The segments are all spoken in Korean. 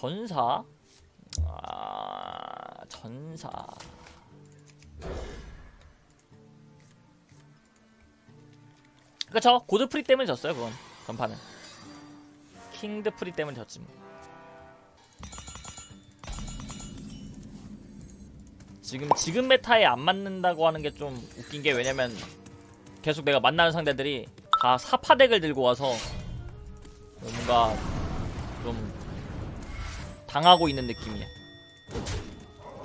전사. 아 전사. 그쵸? 고드 프리 때문에 졌어요 그건. 전파는 킹드 프리 때문에 졌지 뭐. 지금 지금 메타에 안 맞는다고 하는 게 좀 웃긴 게 왜냐면 계속 내가 만나는 상대들이 다 사파 덱을 들고 와서 뭔가 좀 당하고 있는 느낌이야.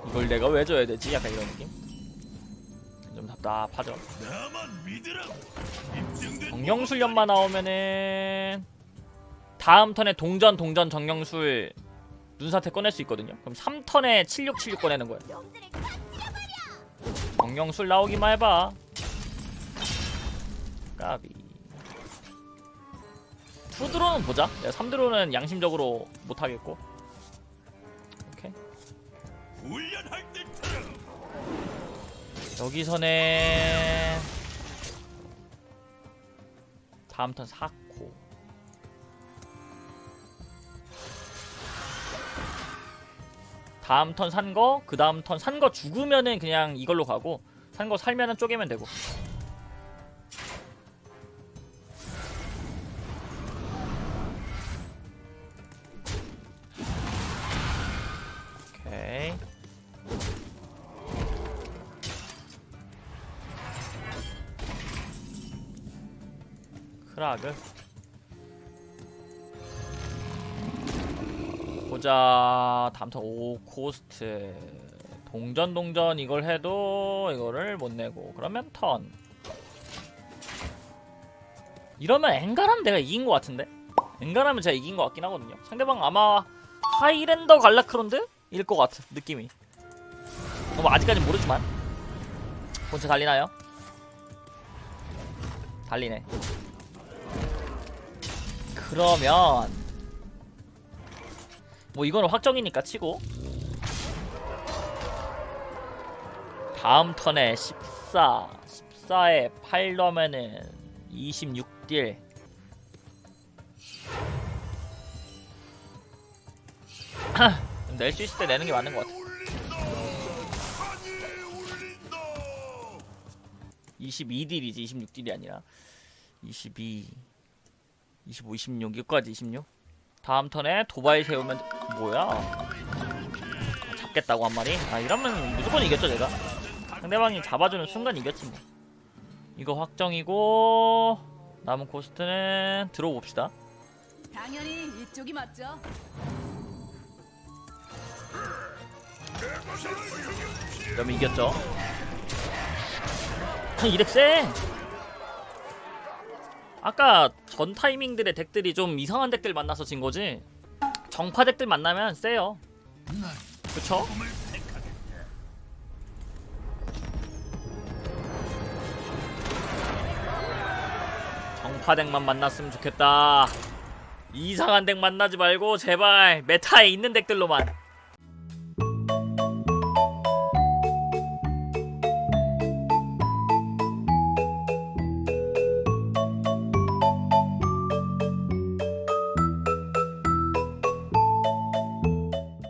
이걸 내가 왜 줘야 되지? 약간 이런 느낌. 좀 답답하죠. 믿으라. 입증된 정령술련만 나오면은 다음 턴에 동전 동전 정령술 눈사태 꺼낼 수 있거든요. 그럼 3턴에 7676 꺼내는 거야. 정령술 나오기만 해봐. 까비. 투드로는 보자. 내가 3드로는 양심적으로 못하겠고. 훈련할 때처럼. 여기서는 다음 턴 4코 다음 턴 산 거, 그 다음 턴 산 거 죽으면은 그냥 이걸로 가고 산 거 살면은 쪼개면 되고 크라그 보자. 다음 턴5 코스트. 동전 동전. 이걸 해도 이거를 못 내고. 그러면 턴. 이러면 엔가람 내가 이긴 것 같은데? 엔가람은 제가 이긴 것 같긴 하거든요. 상대방 아마 하이랜더 갈라크론드 일 것 같아 느낌이. 뭐 아직까진 모르지만. 본체 달리나요? 달리네 그러면 뭐 이거는 확정이니까 치고 다음 턴에 14 14에 8 넣으면은 26딜 낼 수 있을 때 내는 게 맞는 것 같아 울린다. 하늘에 울린다. 22딜이지 26딜이 아니라 22 25 26 여기까지 26 다음 턴에 도발 세우면 뭐야? 아, 잡겠다고 한 마리? 아 이러면 무조건 이겼죠 제가. 상대방이 잡아주는 순간 이겼지 뭐. 이거 확정이고 남은 코스트는 들어봅시다. 당연히 이쪽이 맞죠. 그러면 이겼죠? 이덱 쎄 아까 전 타이밍들의 덱들이 좀 이상한 덱들 만나서 진 거지? 정파 덱들 만나면 세요. 그쵸? 정파 덱만 만났으면 좋겠다. 이상한 덱 만나지 말고 제발 메타에 있는 덱들로만